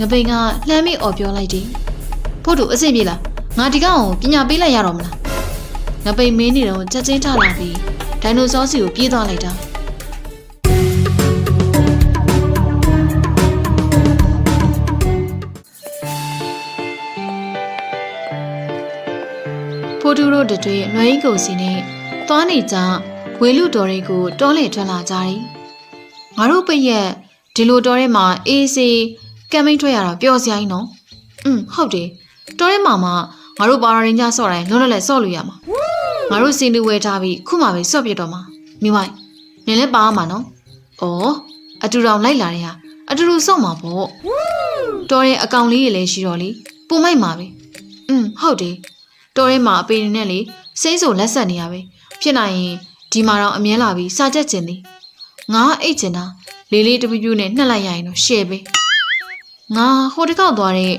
ငပိန်ကလှမ်းပြီးអော်ပြောလိုက်တယ်ဖို့တူအဆင်ပြေလားငါဒီကောင်ကိုပညာပေးလိုက်ရတော့မလားငပိန်မင်းနေတော့ချက်ချင်းထလာပြီးဒိုင်နိုဆောစီကိုပြေးသွားလိုက်တာဖိုတူတို့တတွေနှွေးကုန်စီနဲ့သွားနေကြဝေလူတော်တွေကိုတောလေထွက်လာကြတယ်ငါတို့ပိတ်ရက်ဒီလိုတော်ထဲမှာအေးစေး ကမ်မိန်ထွက်ရတာပျော်စရာကြီးနော်อืมဟုတ်တယ်တော်ထဲမှာမှငါတို့ပါရာရင်းကြဆော့တိုင်းလွတ်လပ်လပ်ဆော့လို့ရမှာငါတို့စင်တူဝဲထားပြီးခုမှပဲဆော့ပြစ်တော့မှာမိမိုင်နင်လည်းပါရမှာနော်ဩအတူတောင်လိုက်လာတဲ့ဟာအတူတူဆော့မှာပေါ့တော်ရဲ့အကောင်လေးတွေလည်းရှိတော့လေပုံမိုက်မှာပဲอืมဟုတ်တယ်တော်ထဲမှာအပေနေနဲ့လေစိမ့်စုံလက်ဆက်နေရပဲဖြစ်နိုင်ရင်ဒီမှာတော့အမြဲလာပြီးစာချက်ကျင်သည်ငါအိတ်ကျင်တာလေးလေးတပြူးပြူးနဲ့နှက်လိုက်ရရင်တော့ရှယ်ပဲ ငါဟိုတစ်ခေါက်သွားတဲ့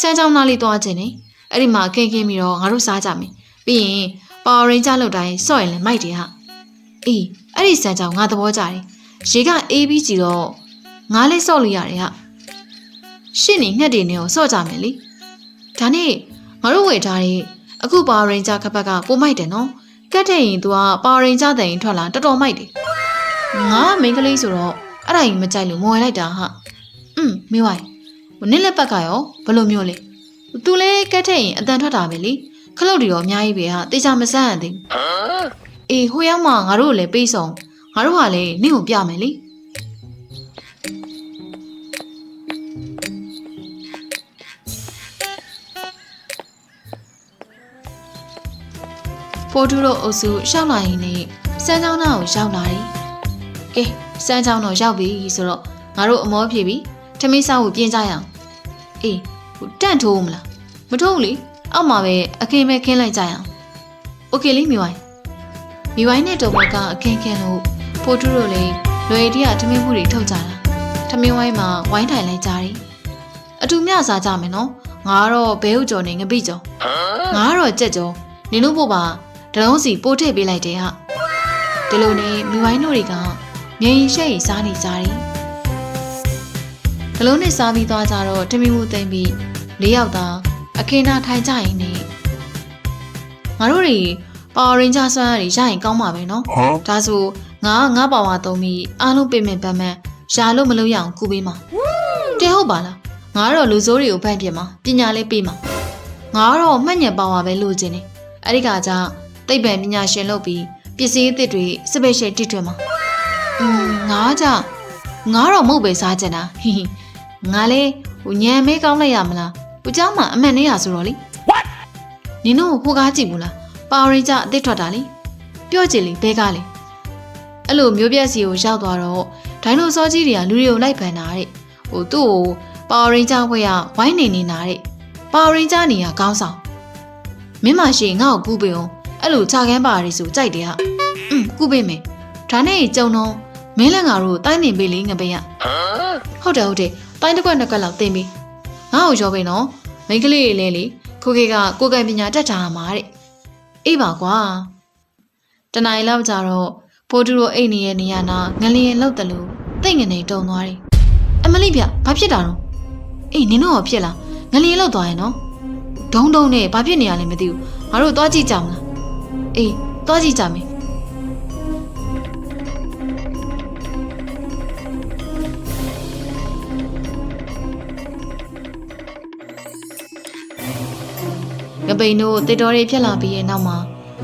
စမ်းချောင်းသားလေးသွားခြင်းနေအဲ့ဒီမှာခင်းခင်းပြီးတော့ငါတို့စားကြမယ်ပြီးရင်ပါဝါရင်ဂျာလောက်တိုင်းစော့ရင်လည်းမိုက်တယ်ဟာအေးအဲ့ဒီစမ်းချောင်းငါသဘောကျတယ်ရေကအေးပြီးကြည့်တော့ငါလေးစော့လို့ရတယ်ဟာရှင့်နေငှက်တွေနဲ့ရောစော့ကြမယ်လေဒါနဲ့ငါတို့ဝယ်ထားတဲ့အခုပါဝါရင်ဂျာခပတ်ကပိုမိုက်တယ်နော်ကတ်တဲ့ရင် तू ကပါဝါရင်ဂျာတဲ့ရင်ထွက်လာတော်တော်မိုက်တယ်ငါမိန်းကလေးဆိုတော့အဲ့ဒါကြီးမကြိုက်လို့မဝယ်လိုက်တာဟာอืมမေးဝိုင်း နင်းလက်ပတ်ကရောဘယ်လိုမျိုးလဲသူလဲကတ်ထက်ရင်အတန်ထွက်တာပဲလေခလုတ်တွေရောအများကြီးပဲဟာတေချာမဆန်းရသေးဘူးအေးဟိုရောက်မှငါတို့ကိုလည်းပေးဆောင်ငါတို့ကလည်းနင့်ကိုပြမယ်လေဖိုးတူတို့အုပ်စုရှောက်လာရင်လည်းစမ်းချောင်းသားကိုရောက်လာတယ်ကဲစမ်းချောင်းတော့ရောက်ပြီဆိုတော့ငါတို့အမောပြေပြီထမင်းစားကိုပြင်ကြရအောင် အေးဟိုတန့်ထိုးဦးမလားမထိုးဘူးလေအောက်မှာပဲအခင်းပဲခင်းလိုက်ကြရအောင်โอเคလေးမိဝိုင်းမိဝိုင်းနဲ့တော်ဘကအခင်းခင်းလို့ဖိုးတူတို့လည်းလွယ်တီးကထမင်းမှုတွေထုတ်ကြတာထမင်းဝိုင်းမှာဝိုင်းထိုင်လိုက်ကြတယ်အတူမျှစားကြမယ်နော်ငါကတော့ဘဲဥကျော်နေငပိကျော်ငါကတော့ကြက်ကျော်နင်တို့ဖို့ပါတလုံးစီပိုးထည့်ပေးလိုက်တယ်ဟာဒီလိုနဲ့မိဝိုင်းတို့တွေကငရင်ရှက်ရီစားနေကြတယ်ဒီ လိုနဲ့စားပြီးသွားကြတော့ထမင်းမှုသိမ့်ပြီးလေးယောက်သားအခင်းနာထိုင်ကြရင်နေငါတို့တွေပါဝါရင်ဂျာဆွမ်းရည်ရရင်ကောင်းပါပဲနော် Huh? ဒါဆိုငါငါပါဝါသုံးပြီးအားလုံးပြင်မဲ့ပန်းမဲ့ရှာလို့မလို့ရအောင်ကူပေးမှာတဲဟုတ်ပါလားငါကတော့လူစိုးတွေကိုဖန်ပြမှာပညာလေးပေးမှာငါကတော့မှတ်ညံပါဝါပဲလိုချင်တယ်အဲ့ဒီကကြောင့်သိပ္ပံပညာရှင်လုပ်ပြီးပစ္စည်းအသစ်တွေစပယ်ရှယ်တိထွင်မှာอืมငါကြောင့်ငါတော့မဟုတ်ပဲစားချင်တာဟိဟိ ငါလေဟိုညံမဲကောင်းလိုက်ရမလားဟိုเจ้าမှအမှန်နဲ့ရဆိုတော့လေ What? နင်တို့ဟိုကားကြည့်ဘူးလားပါဝရီကြအသစ်ထွက်တာလေပြောကြည့်လေဘဲကားလေအဲ့လိုမျိုးပြက်စီကိုရောက်သွားတော့ဒိုင်နိုဆောကြီးတွေကလူတွေကိုလိုက်ဖန်တာတဲ့ဟိုသူ့ကိုပါဝရင်ဂျာဘွဲကဝိုင်းနေနေတာတဲ့ပါဝရင်ဂျာနေရကောင်းဆောင်မင်းမရှိငါ့ကိုကူးပေးအောင်အဲ့လိုခြာကန်းပါရီဆိုကြိုက်တယ်ဟာอืมကူးပေးမယ်ဒါနဲ့ကြုံတော့မင်းလည်းငါတို့တိုင်းနေပေးလေငပေးရ Huh? ဟုတ်တယ်ဟုတ်တယ် တိုင်းတစ်ခွက်နှစ်ခွက်လောက်တင်ပြီးငါ့ကိုရောပေးနော်မိန်းကလေးတွေလည်းလေခိုးခေကကိုယ်ကံပညာတတ်တာမှာတဲ့အေးပါကွာတနင်္လာလောက်ကြတော့ဖိုးတူတို့အိတ်နေရဲ့နေရာနာငလျင်လောက်တယ်လို့တိတ်ငနေတုံသွားတယ်အမလိဗျဘာဖြစ်တာတော့အေးနင်တို့ရောဖြစ်လားငလျင်လောက်သွားရင်နော်ဒုံဒုံနဲ့ဘာဖြစ်နေရလဲမသိဘူးငါတို့သွားကြည့်ကြမလားအေးသွားကြည့်ကြမယ် ငပိန်တို့တေတော်တွေဖြစ်လာပြီးရဲ့နောက်မှာ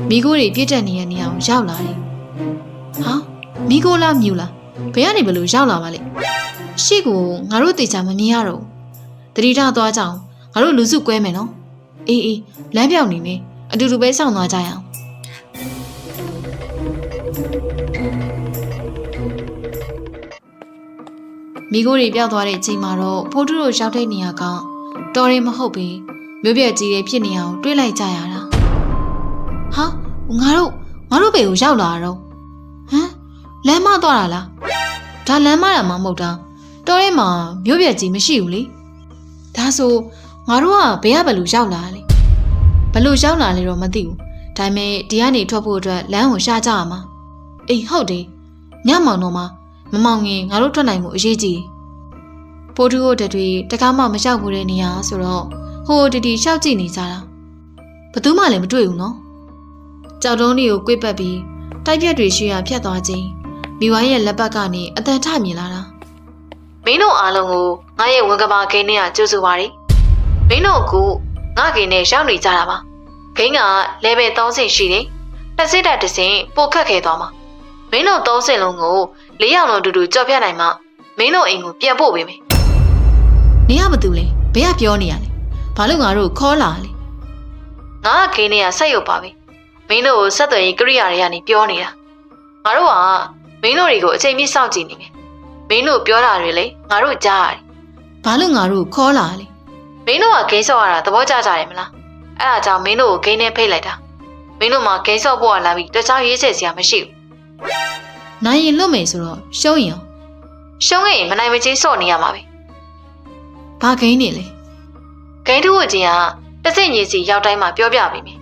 မိခိုးတွေပြည့်တက်နေတဲ့နေရာကိုရောက်လာတယ်ဟာမိခိုးလားမြူလားဘယ်ကနေဘလို့ရောက်လာပါလဲရှေ့ကိုငါတို့တေချာမမြင်ရတော့ဘူးတတိထသွားကြအောင်ငါတို့လူစုကွဲမယ်နော်အေးအေးလမ်းပြောင်နေနေအတူတူပဲစောင့်သွားကြရအောင်မိခိုးတွေပြောက်သွားတဲ့အချိန်မှာတော့ဖိုးထုတို့ရောက်တဲ့နေရာကတော်ရင်မဟုတ်ဘူး မြို့ပြက်ကြီးတွေဖြစ်နေအောင်တွေးလိုက်ကြရတာဟာငါတို့ငါတို့ဘေကိုရောက်လာတော့ဟမ်လမ်းမသွားတာလားဒါလမ်းမတာမှမဟုတ်တာတော်ရဲမှာမြို့ပြက်ကြီးမရှိဘူးလေဒါဆိုငါတို့ကဘယ်ကဘယ်လိုရောက်လာလဲဘယ်လိုရောက်လာလဲတော့မသိဘူးဒါပေမဲ့ဒီကနေထွက်ဖို့အတွက်လမ်းကိုရှာကြရမှာအေးဟုတ်တယ်ညမောင်တော့မှမမောင်ရင်ငါတို့ထွက်နိုင်မှုအရေးကြီးတယ်ဖိုးတူတို့တွေတကားမှမလျှောက်ဘူးတဲ့နေရာဆိုတော့ ဟိုတီတီလျှောက်ကြည့်နေကြတာဘသူမှလည်းမတွေ့ဘူးနော်ကြောက်တုံးတွေကိုကွေ့ပတ်ပြီးတိုက်ပြက်တွေရှိရာဖြတ်သွားခြင်းမိဝိုင်းရဲ့လက်ပတ်ကနေအတန်ထမြင်လာတာမင်းတို့အားလုံးကိုငါရဲ့ဝန်ကဘာဂိမ်းနဲ့ကြိုးဆိုပါရီမင်းတို့ကငါဂိမ်းနဲ့ရောက်နေကြတာပါဂိမ်းက level 3ဆင့်ရှိတယ်တစ်စစ်တက်တစ်စင်ပိုခက်ခဲသွားမှာမင်းတို့3ဆင့်လုံးကို၄ယောက်လုံးအတူတူကြော်ပြတ်နိုင်မှမင်းတို့အိမ်ကိုပြန်ပို့ပေးမယ်နေရဘာတူလဲဘယ်ကပြောနေရလဲ ဘာလို့ငါတို့ခေါ်လာလဲငါကဂိမ်းနဲ့ဆက်ရုပ်ပါပဲမင်းတို့ကိုဆက်သွယ်ရေးကိရိယာတွေကနေပြောနေတာငါတို့ကမင်းတို့တွေကိုအချိန်ပြည့်စောင့်ကြည့်နေမယ်မင်းတို့ပြောတာတွေလေငါတို့ကြားရတယ်ဘာလို့ငါတို့ခေါ်လာလဲမင်းတို့ကဂိမ်းဆော့ရတာသဘောကျကြတယ်မလားအဲ့ဒါကြောင့်မင်းတို့ကိုဂိမ်းနဲ့ဖိတ်လိုက်တာမင်းတို့မှဂိမ်းဆော့ဖို့ကလာပြီးတခြားရေးဆက်စရာမရှိဘူးနိုင်ရင်လွတ်မယ်ဆိုတော့ရှုံးရင်ရောရှုံးရင်မနိုင်မချင်းဆော့နေရမှာပဲဘာဂိမ်းနေလဲ ဂိမ်းထုဝချင်းကတစ်စိတ်ညီစီရောက်တိုင်းမှာပြောပြပေးမယ်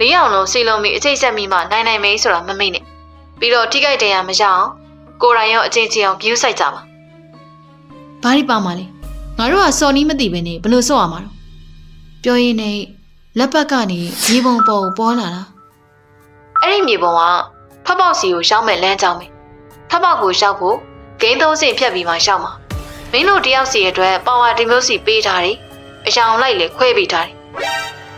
လေးအောင်လုံးစီလုံးမီအချိတ်ဆက်မိမှနိုင်နိုင်မေးဆိုတာမမိတ်နဲ့ပြီးတော့ထိခိုက်တရားမရအောင်ကိုယ်တိုင်ရောအချင်းချင်းအောင် view ဆိုင်ကြပါဘာဒီပါမလဲငါတို့ကစော်နီးမသိဘဲနဲ့ဘယ်လိုဆော့ရမှာတော့ပြောရင်းနဲ့လက်ပတ်ကနေမြေပုံပေါ်ကိုပေါ်လာတာအဲ့ဒီမြေပုံကဖက်ပေါက်စီကိုရှောင်းမဲ့လမ်းကြောင်းပဲဖက်ပေါက်ကိုရှောက်ဖို့ဂိမ်းသုံးစင်ဖြတ်ပြီးမှရှောက်မှာမင်းတို့တယောက်စီအတွက်ပါဝါဒီမျိုးစီပေးထားတယ် အရှောင်လိုက်လေခွဲပေးထားတယ်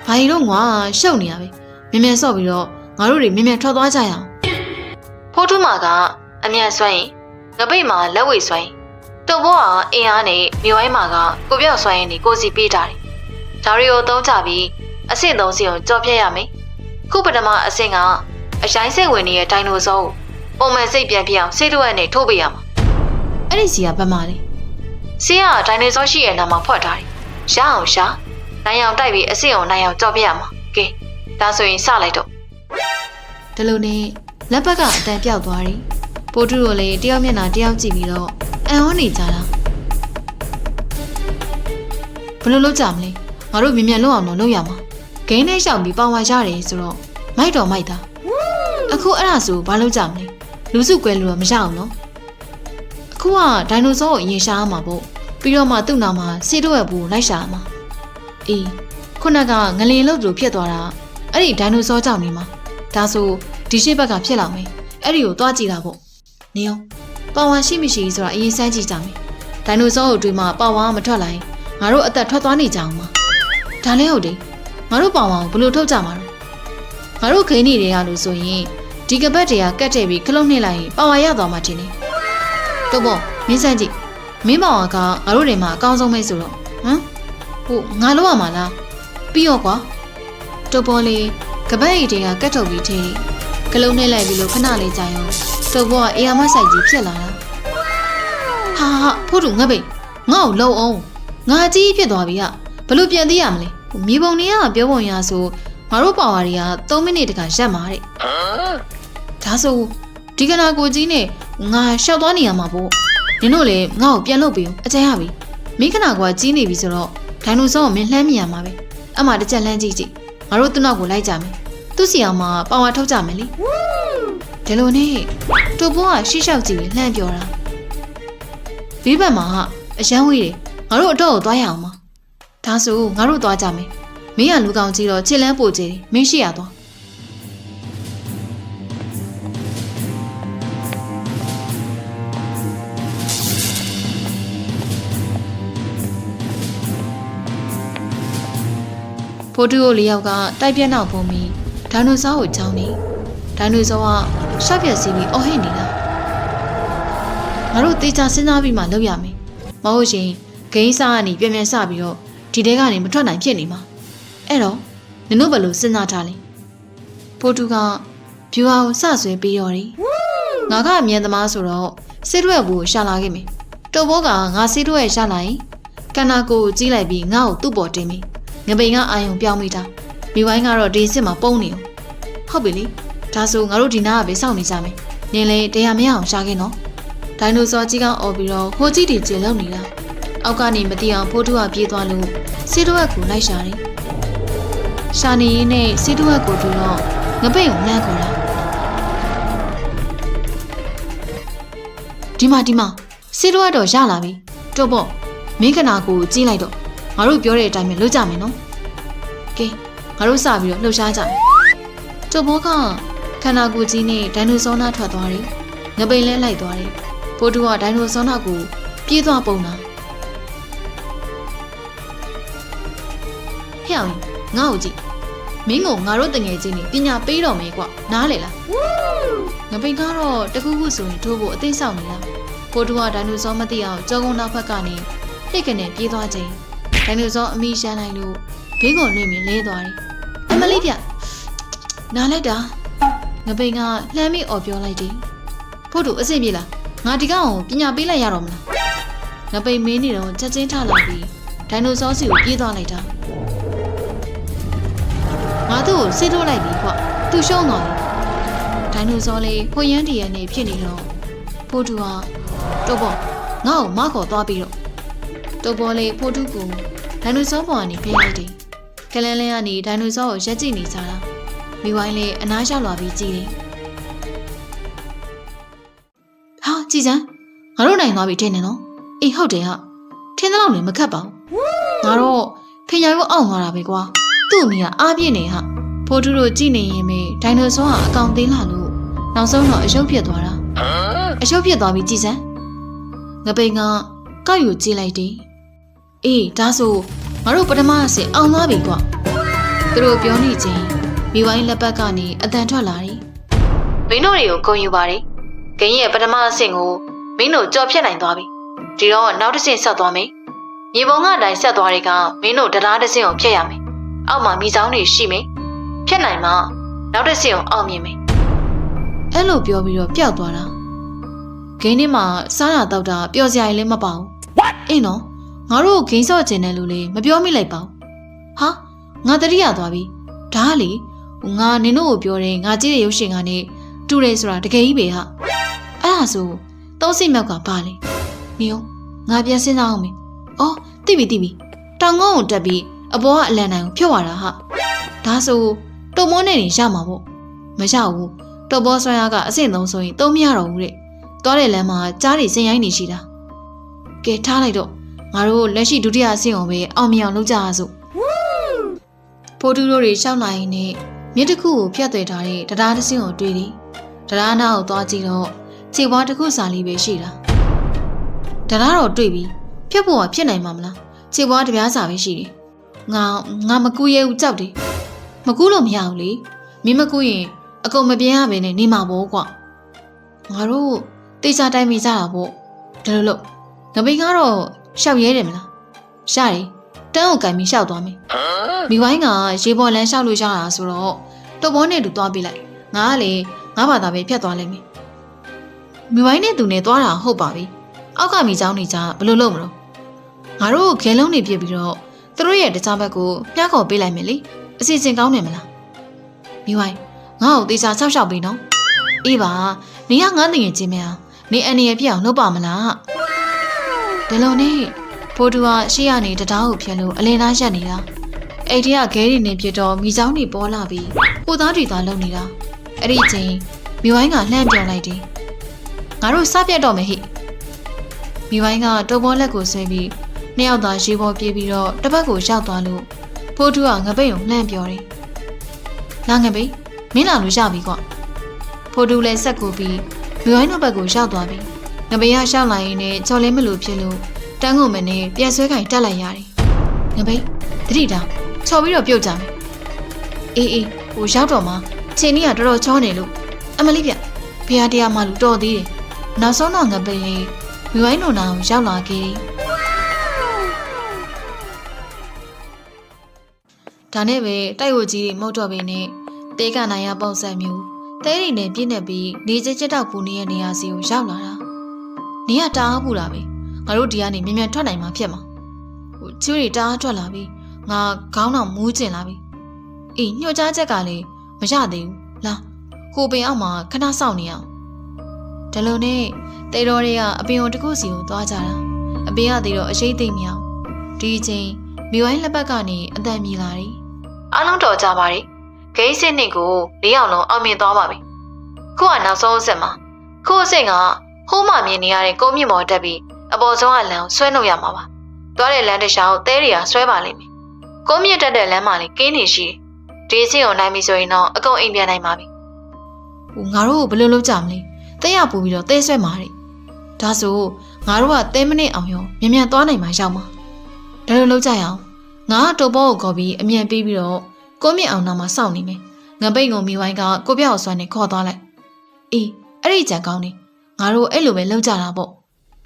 ဘာကြီးတော့ငွာရှုပ်နေရပဲမြင်မြန်ဆော့ပြီးတော့ငါတို့တွေမြင်မြန်ထွက်သွားကြရအောင်ဖိုးထုမာကအမြန်ဆွဲရင်ငပိတ်မှာလက်ဝဲဆွဲရင်တုပ်ဘောကအင်အားနဲ့မြေဝိုင်းမှာကကိုပြောက်ဆွဲရင်ဒီကိုစီပေးထားတယ်ဒါရီကိုသုံးချပြီးအဆင့်သုံးစီကိုကြော်ဖြတ်ရမယ်ခုပထမအဆင့်ကအရှိုင်းစိတ်ဝင်နေတဲ့ဒိုင်နိုဆောကိုပုံမှန်စိတ်ပြန်ပြအောင်စိတ်တော့နဲ့ထိုးပေးရမှာအဲ့ဒီစီကဘယ်မှာလဲစီကဒိုင်နိုဆောရှိရဲ့နာမှာဖွက်ထားတယ် ရအောင်ရှာနိုင်အောင်တိုက်ပြီးအဆင့်အောင်နိုင်အောင်ကြော်ပြရမှာကဲဒါဆိုရင်စလိုက်တော့ဒီလိုနဲ့လက်ပတ်ကအတန်ပြောက်သွားတယ်ပိုတူတို့လည်းတယောက်မျက်နှာတယောက်ကြည့်ပြီးတော့အံ့ဩနေကြတာဘယ်လိုလုပ်ကြမလဲငါတို့မြင်မြန်လုပ်အောင်တော့လုပ်ရမှာဂိမ်းနဲ့ရှောင်ပြီးပါဝါရတယ်ဆိုတော့မိုက်တော်မိုက်တာအခုအဲ့ဒါဆိုဘာလုပ်ကြမလဲလူစုကွဲလို့တော့မရအောင်နော်အခုကဒိုင်နိုဆောကိုအရင်ရှာရမှာပေါ့ပြီး တော့မှသူ့နာမှာစီတော့ရဘူးလိုက်ရှာရမှာအေးခုနကငလင်လုတ်သူဖြစ်သွားတာအဲ့ဒီဒိုင်နိုဆောကြောင့်နေမှာဒါဆိုဒီရှိဘက်ကဖြစ်လာမယ်အဲ့ဒီကိုသွားကြည့်တာပေါ့နေအောင်ပါဝါရှိမရှိဆိုတာအရင်စမ်းကြည့်ကြမယ်ဒိုင်နိုဆောကိုတွေ့မှပါဝါမထွက်လာရင်ငါတို့အသက်ထွက်သွားနေကြအောင်ပါဒါလည်းဟုတ်တယ်ငါတို့ပါဝါကိုဘယ်လိုထုတ်ကြမှာလဲငါတို့ခိန်းနေတယ်ရလို့ဆိုရင်ဒီကပတ်တွေကကတ်တဲ့ပြီးခလုံးနှိမ့်လိုက်ရင်ပါဝါရသွားမှာတင်နေတော့ပေါ့မင်းစမ်းကြည့် မင်းပါဝါကငါတို့တွေမှာအကောင်းဆုံးပဲဆိုတော့ဟမ်ဟိုငါလို့ရမှာလားပြီးတော့ကွာတော့ပေါ်လေးကပတ်ရီတွေကကတ်ထုတ်ပြီးထင်းကလုံးနှိမ့်လိုက်ပြီးလို့ခဏလေးကြာရောတော့ဘောကအေယာမဆိုင်ကြီးဖြစ်လာတာဟာဟာဖို့တူငါ့ပိငါ့ကိုလုံအောင်ငါကြီးဖြစ်သွားပြီကဘလို့ပြန်သိရမလဲမြေပုံတွေကပြောပုံရဆိုငါတို့ပါဝါတွေက3မိနစ်တခါရက်မှာတဲ့ဒါဆိုဒီကနာကိုကြီးနဲ့ငါရှောက်သွားနေရမှာပေါ့ နင်တို့လည်းငါ့ကိုပြန်လုပ်ပေးအကြမ်းရပြီမိခနာကကြီးနေပြီဆိုတော့ဒိုင်နိုဆောကိုမင်းလှမ်းမြင်ရမှာပဲအမှတစ်ချက်လှမ်းကြည့်ကြည့်ငါတို့သူ့နောက်ကိုလိုက်ကြမယ်သူ့စီအောင်မှာပါဝါထုတ်ကြမယ်လေဒီလိုနဲ့တူဘောကရှီရှောက်ကြည့်လှမ်းပြောတာဘေးဘက်မှာအရန်ဝေးတယ်ငါတို့အတော့ကိုသွားရအောင်ပါဒါဆိုငါတို့သွားကြမယ်မင်းကလူကောင်ကြီးတော့ချစ်လန်းပို့ကြတယ်မင်းရှိရသွား ဖိုတူကိုလေးယောက်ကတိုက်ပြက်နောက်ပုံပြီးဒိုင်နိုဆောကိုချောင်းနေဒိုင်နိုဆောကရှော့ပြက်စီးပြီးအော်ဟစ်နေတာငါတို့တေချာစဉ်းစားပြီးမှလုပ်ရမယ်မဟုတ်ရင်ဂိမ်းစားကနေပြန်ပြန်စပြီးတော့ဒီတဲကနေမထွက်နိုင်ဖြစ်နေမှာအဲ့တော့နင်တို့ဘယ်လိုစဉ်းစားထားလဲဖိုတူကဘျူဟာကိုစဆွဲပြီးတော့တယ်ငါကအမြန်သမားဆိုတော့စစ်ရွက်ဘူးရှာလာခဲ့မယ်တုတ်ဘောကငါစစ်ရွက်ရှာလာရင်ကန္နာကိုကိုကြီးလိုက်ပြီးငါ့ကိုသူ့ပေါ်တင်ပြီး ငပိန်ကအာယုံပြောင်းမိတာမိဝိုင်းကတော့ဒီစစ်မှာပုံနေအောင်ဟုတ်ပြီလေဒါဆိုငါတို့ဒီနားကပဲစောင့်နေကြမယ်နင်လည်းတရားမရအောင်ရှာခဲ့နော်ဒိုင်နိုဆောကြီးကအော်ပြီးတော့ဟိုကြီးတီကျင်လုံနေတာအောက်ကနေမတိအောင်ဖိုးတူကပြေးသွားလို့စီတုဝက်ကိုလိုက်ရှာတယ်ရှာနေရင်းနဲ့စီတုဝက်ကိုတူတော့ငပိန်ကိုလမ်းခေါ်တာဒီမှာဒီမှာစီတုဝက်တော့ရလာပြီတော့ပေါ့မင်းခနာကိုကြီးလိုက်တော့ ငါတို့ပြောတဲ့အတိုင်းပဲလုပ်ကြမယ်နော်ကဲငါတို့စပြီးတော့လှုပ်ရှားကြမယ်ကျုပ်ဘောကခန္ဓာကိုယ်ကြီးနဲ့ဒိုင်နိုဆောနာထွက်သွားတယ်ငပိန်လဲလိုက်သွားတယ်ပိုတူကဒိုင်နိုဆောနာကိုပြေးသွားပုံတာဟဲ့အောင်ငါ့ကိုကြည့်မင်းကငါတို့တငယ်ချင်းနေပညာပေးတော်မယ်ကွနားလေလားငပိန်ကတော့တခုခုဆိုရင်ထိုးဖို့အသိဆောင်နေလားပိုတူကဒိုင်နိုဆောမသိအောင်ကြောကုန်းနောက်ဖက်ကနေလှစ်ကနေပြေးသွားချိန် ဒိုင်နိုဆောအမိရှမ်းလိုက်လို့ဘေးကုံနှွေ့မြင်လဲသွားတယ်အမလေးပြနားလိုက်တာငပိန်ကလှမ်းပြီးអော်ပြောလိုက်တယ်ဖို့တူအဆင်ပြေလားငါဒီကောင်ကိုပညာပေးလိုက်ရတော့မလားငပိန်မင်းနေတော့ချက်ချင်းထလာပြီးဒိုင်နိုဆောစီကိုပြေးသွားလိုက်တာငါသူ့ကိုစစ်ထိုးလိုက်ပြီကွသူရှုံးသွားတယ်ဒိုင်နိုဆောလေးဖွင့်ရမ်းတရနေဖြစ်နေတော့ဖို့တူဟာတော့ပေါ့ငါ့ကိုမခေါ်သွားပြီးတော့တော့ပေါ်လေးဖို့တူကို ဒိုင်နိုဆောပေါ်ကနေပြေးလိုက်တယ်ကလန်းလန်းကနေဒိုင်နိုဆောကိုရက်ကြည့်နေကြတာမိဝိုင်းလေးအနားရောက်လာပြီးကြည့်တယ်ဟာကြည်စမ်းငါတို့နိုင်သွားပြီထင်တယ်နော်အေးဟုတ်တယ်ဟာထင်းတဲ့လောက်လည်းမခတ်ပါဘူးငါတော့ဖင်ရရုပ်အောင်သွားတာပဲကွာသူ့အမိကအားပြည့်နေဟာဖိုးတူတို့ကြည့်နေရင်ပဲဒိုင်နိုဆောကအကောင်သေးလာလို့နောက်ဆုံးတော့အယုတ်ဖြစ်သွားတာအယုတ်ဖြစ်သွားပြီကြည်စမ်းငပိန်ကကောက်ယူကြည့်လိုက်တယ် အေးဒါဆိုငါတို့ပထမအဆင့်အောင်သွားပြီကွာသူတို့ပြောနေချင်းမိဝိုင်းလက်ပတ်ကနေအတန်ထွက်လာတယ်မင်းတို့တွေကိုဂုံယူပါတယ်ဂိမ်းရဲ့ပထမအဆင့်ကိုမင်းတို့ကြော်ဖြတ်နိုင်သွားပြီဒီတော့နောက်တစ်ဆင့်ဆက်သွားမယ်မြေပုံကအတိုင်းဆက်သွားတဲ့ကမင်းတို့တရားတစ်ဆင့်ကိုဖြတ်ရမယ်အောက်မှာမိစောင်းတွေရှိမယ်ဖြတ်နိုင်မှနောက်တစ်ဆင့်ကိုအောင်မြင်မယ်အဲ့လိုပြောပြီးတော့ပျောက်သွားတာဂိမ်းထဲမှာစားရတော့တာပျော်စရာကြီးလည်းမပါဘူးအင်းနော် ငါတို့ဂိမ်းဆော့ကျင်တယ်လို့လေမပြောမိလိုက်ပါဘူးဟာငါတတိယသွားပြီဒါကလေငါနင်တို့ကိုပြောတယ်ငါကြည့်တဲ့ရုပ်ရှင်ကနေတူတယ်ဆိုတာတကယ်ကြီးပဲဟာအဲ့ဒါဆိုသုံးစိတ်မြောက်ကပါလေနေအောင်ငါပြန်စဉ်းစားအောင်မေအော်တိပြီတိပြီတောင်ကုန်းကိုတက်ပြီးအပေါ်ကအလန်တန်ကိုဖြုတ်ရတာဟာဒါဆိုတုံမောနဲ့နေရမှာပေါ့မရဘူးတော်ဘောဆွမ်းရကအဆင့်သုံးဆိုရင်သုံးမရတော့ဘူးတဲ့သွားတဲ့လမ်းမှာကြားတွေစင်ရိုင်းနေရှိတာကဲထားလိုက်တော့ ငါတို့လက်ရှိဒုတိယအဆင့်ကိုပဲအောင်မြင်အောင်လုပ်ကြရစို့ဖိုးတူတို့တွေရှောက်လာရင်နဲ့မြစ်တစ်ခုကိုဖြတ်သွယ်ထားတဲ့တရားတစ်စင်းကိုတွေ့တယ်တရားနာကိုသွားကြည့်တော့ခြေပွားတစ်ခုစာလေးပဲရှိတာတရားတော့တွေ့ပြီဖြတ်ဖို့ကဖြစ်နိုင်မှာမလားခြေပွားတစ်ပြားစာပဲရှိတယ်ငါငါမကူရဲဘူးကြောက်တယ်မကူလို့မရဘူးလေမင်းမကူရင်အကုန်မပြင်းရဘဲနဲ့နေမှာပေါ့ကွာငါတို့တေချာတိုင်းမိကြတာပေါ့ဒါလို့လို့ငပိန်ကတော့ ရှောက်ရဲတယ်မလားရတယ်တန်းကိုကင်ပြီးရှောက်သွားမယ်မိဝိုင်းကရေပေါ်လန်းရှောက်လို့ရတာဆိုတော့တုပ်ဘောနဲ့တူသွားပြလိုက်ငါကလေငါဘာသာပဲဖြတ်သွားလိုက်မယ်မိဝိုင်းနဲ့သူနဲ့သွားတာဟုတ်ပါပြီအောက်ကမိเจ้าနေကြဘယ်လိုလုပ်မလို့ငါတို့ခဲလုံးနေပြစ်ပြီးတော့သူတို့ရဲ့တခြားဘက်ကိုပြားခေါ်ပေးလိုက်မယ်လေအစီအစဉ်ကောင်းတယ်မလားမိဝိုင်းငါ့ကိုတေချာဆောက်ရှောက်ပေးနော်အေးပါနေကငါတငယ်ချင်းမရနေအနေရပြအောင်လုပ်ပါမလား ။ဒါလို့နဲ့ဖိုးတူဟာရှေ့ရနေတံတားကိုဖြန်လို့အလင်းသားရက်နေတာ။အဲ့ဒီကဂဲရီနေပြတော့မိချောင်းတွေပေါ်လာပြီးပိုသားတွေသာလုံနေတာ။အဲ့ဒီချိန်မိဝိုင်းကလှမ်းပြောင်းလိုက်တယ်။ငါတို့စပြတ်တော့မယ်ဟိ။မိဝိုင်းကတုံးပေါ်လက်ကိုဆဲပြီးနှစ်ယောက်သာရေပေါ်ပြေးပြီးတော့တစ်ဘက်ကိုရောက်သွားလို့ဖိုးတူကငပိတ်ကိုလှမ်းပြောတယ်။လာငပိတ်မင်းလာလို့ရပြီကွ။ဖိုးတူလည်းဆက်ကူပြီးမိဝိုင်းနောက်ဘက်ကိုရောက်သွားပြီး ငပိတ်ကရှောက်လာရင်လည်းချော်လဲမလို့ဖြစ်လို့တန်းကုန်မနဲ့ပြန်ဆွဲခိုင်တက်လိုက်ရတယ်ငပိတ်တတိတောင်ချော်ပြီးတော့ပြုတ်ကြမယ်အေးအေးဟိုရောက်တော့မှချိန်ကြီးကတော်တော်ချောနေလို့အမလေးပြဖះတရားမှလူတော်သေးတယ်နောက်ဆုံးတော့ငပိတ်လေးမိဝိုင်းတို့နာကိုရောက်လာခဲ့တယ်ဒါနဲ့ပဲတိုက်ဝကြီးတွေမဟုတ်တော့ဘဲနဲ့တဲကနိုင်ရပုံစံမျိုးတဲတွေနဲ့ပြည့်နေပြီးနေကျချက်တောက်ပူနေတဲ့နေရာစီကိုရောက်လာတာ နေရတအားပူတာပဲငါတို့ဒီကနေမြန်မြန်ထွက်နိုင်မှာဖြစ်မှာဟိုချူတွေတအားထွက်လာပြီးငါခေါင်းတော့မူးကျင်လာပြီအေးညှို့ကြားချက်ကလည်းမရသေးဘူးလာဟိုပင်အောက်မှာခဏစောင့်နေအောင်ဒါလိုနဲ့တဲတော်တွေကအပင်ုံတစ်ခုစီကိုသွားကြတာအပင်ကသေးတော့အရှိတ်သိမ့်မြောင်ဒီအချိန်မိဝိုင်းလက်ပတ်ကနေအတန်မြည်လာတယ်အားလုံးတော်ကြပါလေဂိမ်းစစ်နှစ်ကိုလေးအောင်လုံးအောင်မြင်သွားပါပြီခုကနောက်ဆုံးအဆင့်မှာခုအဆင့်က ဟိုးမှမြင်နေရတဲ့ကုန်းမြင့်ပေါ်တက်ပြီးအပေါ်ဆုံးကလမ်းကိုဆွဲနှုတ်ရမှာပါသွားတဲ့လမ်းတစ်လျှောက်သဲတွေကဆွဲပါလိမ့်မယ်ကိုမြင့်တက်တဲ့လမ်းမှာလေကင်းနေရှိတယ်ဒီအဆင့်ကိုနိုင်ပြီဆိုရင်တော့အကုန်အိမ်ပြန်နိုင်ပါပြီဟိုငါတို့ကိုဘယ်လိုလုပ်ကြမလဲတဲရပူပြီးတော့တဲဆွဲမှာတဲ့ဒါဆိုငါတို့ကတဲမနစ်အောင်ရောမြန်မြန်သွားနိုင်မှာရောက်မှာဒါလိုလုပ်ကြရအောင်ငါကတုပ်ဘောကိုခေါ်ပြီးအမြန်ပေးပြီးတော့ကိုမြင့်အောင်နာမှာစောင့်နေမယ်ငပိတ်ကိုမိဝိုင်းကကိုပြောက်ဆွမ်းနဲ့ခေါ်သွားလိုက်အေးအဲ့ဒီကြံကောင်းနေ ငါတို့အဲ့လိုပဲလုပ်ကြတာပေါ့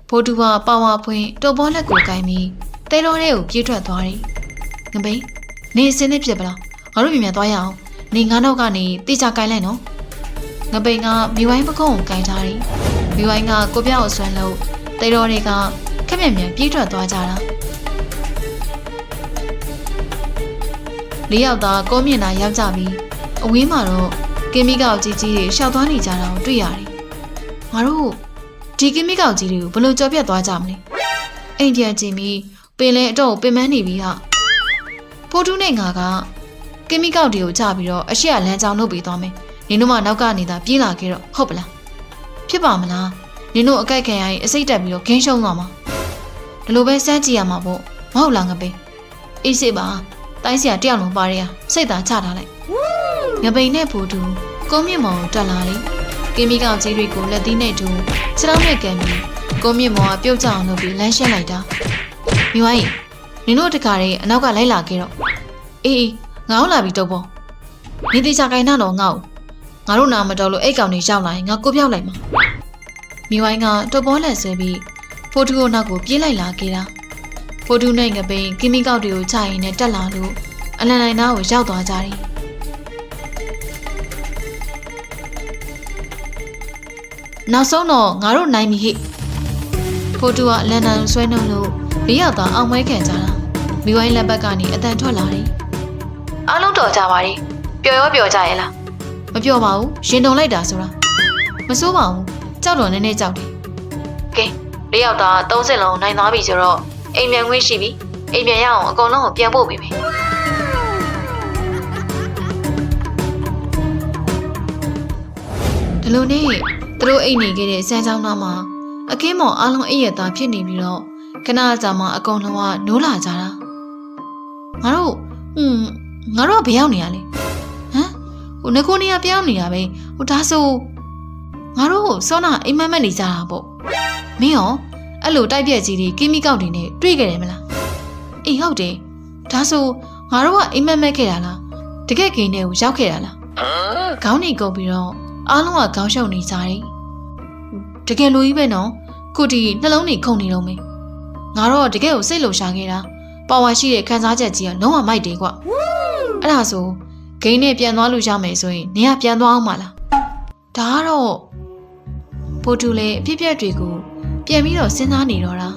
ဖိုးတူကပါဝါဖွင့်တုပ်ဘောလက်ကိုကင်ပြီးတဲတော်ထဲကိုပြေးထွက်သွားတယ်ငပိတ်နေအစင်းနဲ့ဖြစ်ပလားငါတို့မြန်မြန်သွားရအောင်နေငါးနောက်ကနေတေချာကင်လိုက်နော်ငပိတ်ကမိဝိုင်းပခုံးကိုကင်ထားတယ်မိဝိုင်းကကိုပြောက်ဆွမ်းလို့တဲတော်တွေကခက်မြန်မြန်ပြေးထွက်သွားကြတာလေးယောက်သားကောမြင်တာရောက်ကြပြီးအဝေးမှာတော့ကင်မီကောက်ကြီးကြီးတွေရှောက်သွားနေကြတာကိုတွေ့ရတယ် ငါတို့ဒီကင်မီကောက်ကြီးတွေကိုဘယ်လိုကြော်ပြတ်သွားကြမလဲအိမ်ပြန်ကြည့်ပြီးပင်လဲအတော့ပင်မနေပြီဟာဖိုးတူးနဲ့ငါကကင်မီကောက်တွေကိုချပြီးတော့အရှိရလမ်းကြောင်းလုပ်ပြီးသွားမယ်နင်တို့မှနောက်ကနေသာပြေးလာခဲ့တော့ဟုတ်ပလားဖြစ်ပါမလားနင်တို့အကြိုက်ခံရရင်အစိတ်တက်ပြီးတော့ခင်းရှုံးသွားမှာဒီလိုပဲစမ်းကြည့်ရမှာပေါ့မဟုတ်လားငပိအေးစိပါတိုင်းစရာတယောက်လုံးပါရရစိတ်သာချထားလိုက်ငပိနဲ့ဖိုးတူကုန်းမြင့်မောင်ကိုတက်လာတယ် ကင်မီကောက်ကြီးတွေကိုလက်သီးနဲ့တူခြေထောက်နဲ့ကန်ပြီးကုန်းမြင့်မောင်ကပြုတ်ကျအောင်လုပ်ပြီးလမ်းရှင်းလိုက်တာမြဝိုင်းနင်တို့တခါတည်းအနောက်ကလိုက်လာခဲ့တော့အေးအေးငါ့လာပြီးတော့ပေါ့နေသေးချာကိုင်းတော့ငါ့ကိုငါတို့နာမတော်လို့အိတ်ကောင်တွေရောက်လာရင်ငါကိုပြောက်လိုက်မှာမြဝိုင်းကတော့ဘောလက်ဆွဲပြီးဖိုးတူကိုနောက်ကိုပြေးလိုက်လာခဲ့တာဖိုးတူနဲ့ငပိန်ကင်မီကောက်တွေကိုချရင်နဲ့တက်လာလို့အလန်လိုက်သားကိုရောက်သွားကြတယ် နောက်ဆုံးတော့ငါတို့နိုင်ပြီဟိဖိုးတူကလန်ဒန်ဆွဲနှုတ်လို့လေးယောက်သားအောင်မဲခံကြတာမိဝိုင်းလက်ဘက်ကနေအတန်ထွက်လာတယ်အားလုံးတော်ကြပါလေပျော်ရောပျော်ကြရဲ့လားမပျော်ပါဘူးရင်တုံလိုက်တာဆိုတာမစိုးပါဘူးကြောက်တော့နည်းနည်းကြောက်တယ်ကဲလေးယောက်သားသုံးစင်လုံးနိုင်သွားပြီဆိုတော့အိမ်ပြန်ခွင့်ရှိပြီအိမ်ပြန်ရအောင်အကုန်လုံးကိုပြန်ပို့ပေးမယ်ဒီလိုနဲ့ သူတို့အိမ်နေခဲ့တဲ့စမ်းချောင်းသားမှာအခင်းမောင်အားလုံးအိပ်ရသားဖြစ်နေပြီးတော့ခဏကြာမှအကုန်လုံးကနိုးလာကြတာငါတို့ဟွန်းငါတို့ကဘယ်ရောက်နေရလဲဟမ်ဟိုငကိုနေရပြောင်းနေတာပဲဟိုဒါဆိုငါတို့စောနာအိမ်မက်မက်နေကြတာပေါ့မင်းရောအဲ့လိုတိုက်ပြက်ကြီးတွေကီမီကောက်တွေနဲ့တွေ့ကြတယ်မလားအေးဟုတ်တယ်ဒါဆိုငါတို့ကအိမ်မက်မက်ခဲ့တာလားတကယ်ကိန်းထဲကိုရောက်ခဲ့တာလားခေါင်းနေကုန်ပြီးတော့အားလုံးကခေါင်းရှုပ်နေကြတယ် တကယ်လိုကြီးပဲနော်ခုဒီနှလုံးနေခုန်နေတော့မယ်ငါတော့တကယ်ကိုစိတ်လှုပ်ရှားခဲ့တာပါဝါရှိတဲ့ခံစားချက်ကြီးကလုံးဝမိုက်တယ်ကွအဲ့ဒါဆိုဂိမ်းနဲ့ပြန်သွားလို့ရမယ်ဆိုရင်နေကပြန်သွားအောင်မလားဒါကတော့ပိုတူလည်းအဖြစ်အပျက်တွေကိုပြန်ပြီးတော့စဉ်းစားနေတော့တာ